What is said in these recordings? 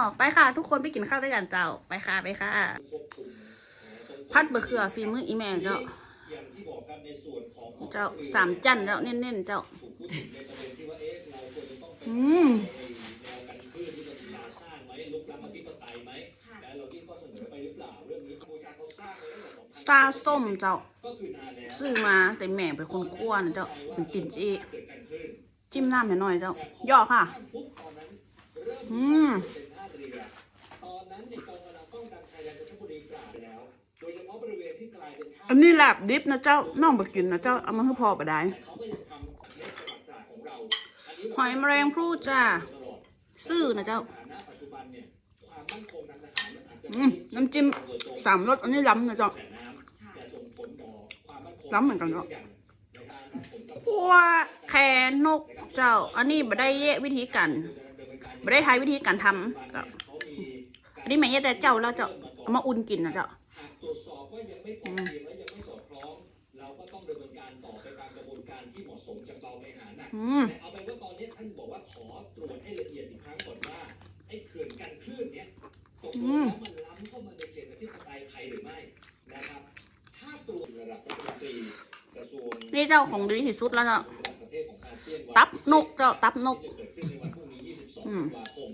อ๋อไปค่ะ ทุกคนไปกินข้าวด้วยกันเจ้า ไปค่ะไปค่ะ พัดบะเขือฝีมืออีแม่เจ้าที่บอกกันในส่วนของเจ้าสามจันเจ้าเน้นๆเจ้าถูกพูดถึงในประเด็นที่ว่าเอ๊ะเราควรจะต้องไปอืมแนวกันพืชที่กัมพูชาสร้างไหมลุกล้ำอธิปไตยไหมและเราที่ข้อเสนอไปหรือเปล่าเรื่องนี้กัมพูชาเขาสร้างไว้ตั้งแต่ซาส้มเจ้า ซื้อมาแต่แม่เป็นคนคั่วนะเจ้าเป็นติ่นจีจิ้มน้ำให้หน่อยเจ้าย่อค่ะอนนั้นเริ่ม โดยเฉพาะบริเวณที่กลายเป็นท่าอันนี้ลาบดิบนะเจ้าน้องบกินนะเจ้าเอามาให้พอไปได้แต่เขาก็ยังทำประเทศจังหวัดตราดของเราอันนี้หอยแมลงภู่จ้าตลอดซื่อนะเจ้าสถานะปัจจุบันเนี่ยความมั่นคงทางทหารมันอาจจะอืมน้ำจิ้มสามรสอันนี้ล้ำนะเจ้า แต่น้ำแต่ส่งผลต่อความมั่นคงล้ำเหมือนกันเนอะในการรับผลกระทบคั่วแคนกเจ้า อันนี้บ่ได้แยะวิธีการบ่ได้ทายวิธีการทำเจ้า เขามีอันนี้แม่แยะแต่เจ้าแล้วเจ้าเอามาอุ่นกินนะเจ้าหาก ตรวจสอบว่ายังไม่พอเพียงและยังไม่สอดคล้อง เราก็ต้องดำเนินการต่อไปตามกระบวนการที่เหมาะสมจากเบาไปหาหนักอืมแต่เอาเป็นว่าตอนนี้ท่านบอกว่าขอตรวจให้ละเอียดอีกครั้งก่อนว่าไอ้เขื่อนกันคลื่นเนี่ยตกลงแล้วมันล้ำเข้ามาในเขตอธิปไตยไทยหรือไม่นะครับ ถ้าตรวจระดับรัฐมนตรีกระทรวงนี่เจ้าของดีที่สุดแล้วเจ้าประเทศของอาเซียนวันตับนกเจ้าตับนกที่จะเกิดขึ้นในวันพรุ่งนี้22อืธัมนวาคม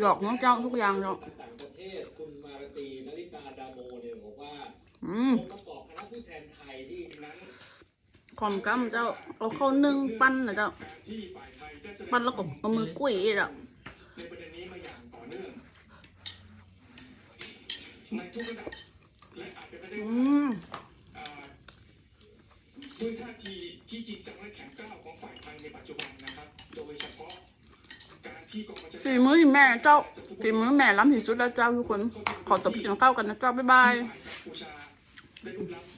หยอกน้องเจ้าทุกอย่างเจ้าต่างประเทศคุณมาราตรีนริตาดาโมเนี่ยบอกว่า อืมองค์ประกอบคณะผู้แทนไทยที่นั้นขอมกำเจ้าเอาเข้าวนึ่งปั้นนะเจ้าที่ฝ่ายไทยได้แสดงปั้นแล้วก็เอามือกุ้ยเจ้าในประเด็นนี้มาอย่างต่อเนื่องในทุกระดับและอาจเป็นไปได้อืว่ามอ่าด้วยท่าทีที่จริงจังและแข็งกร้าวของฝ่ายไทยในปัจจุบันนะครับ โดยเฉพาะการที่กองบัญชาฝีการมือแม่เจ้าฝีมือแม่ล้ำที่สุดแล้วเจ้าทุกคน ขอตบกินข้าวกันนะเจ้าบ๊ายบาย ฝ่า